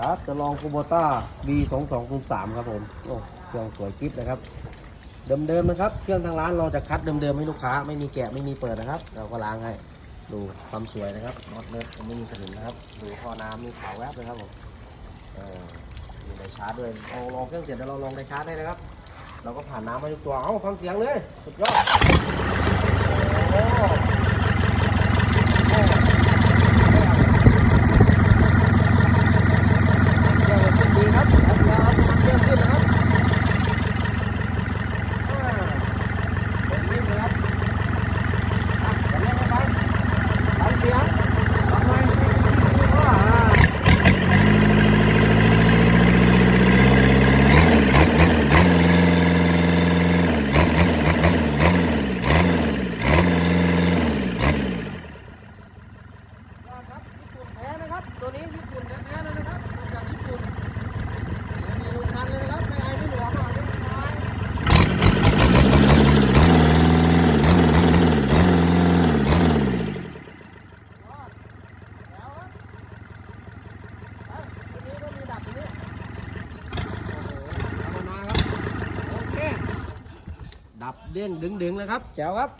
ครับจะลองคูโบต้า B 2 2 0 3ครับผมโอ้เครื่องสวยกิ๊บนะครับ เดิมๆนะครับ เครื่องทางร้านเราจะคัดเดิมๆให้ลูกค้า ไม่มีแกะไม่มีเปิดนะครับ เราก็ล้างให้ ดูความสวยนะครับน็อตเนิร์ดไม่มีสนิมนะครับ ดูท่อน้ำมีขาวแวบเลยครับผมเออมีไดชาร์จด้วยลองลองเครื่องเสร็จแล้วเราลองไดชาร์จได้นะครับ เราก็ผ่านน้ำมาทุกตัว เอ้าฟังเสียงเลย สุดยอดโอ้โหโอ้โหเครื่องมันขึ้นดีครับแล้วเราเอาน้ำเครื่องขึ้นนะครับอ่าเป็นนิ่มเลยครับอะเดี๋ยวเล่นให้ฟังฟังเสียงฟังหน่อยให้ดีๆว่าอ่า ครับญี่ปุ่นแท้นะครับ ตัวนี้ญี่ปุ่นแท้ๆเลยนะครับมาจากญี่ปุ่นมีโรงงานเลยนะครับไม่อายไม่หลวงอะไม่อายแล้วครับไปตัวนี้ก็มีดับอยู่นี่โอ้โหธรรมดาครั บเดับเด้งดึงๆเลยครับแจ๋วครับ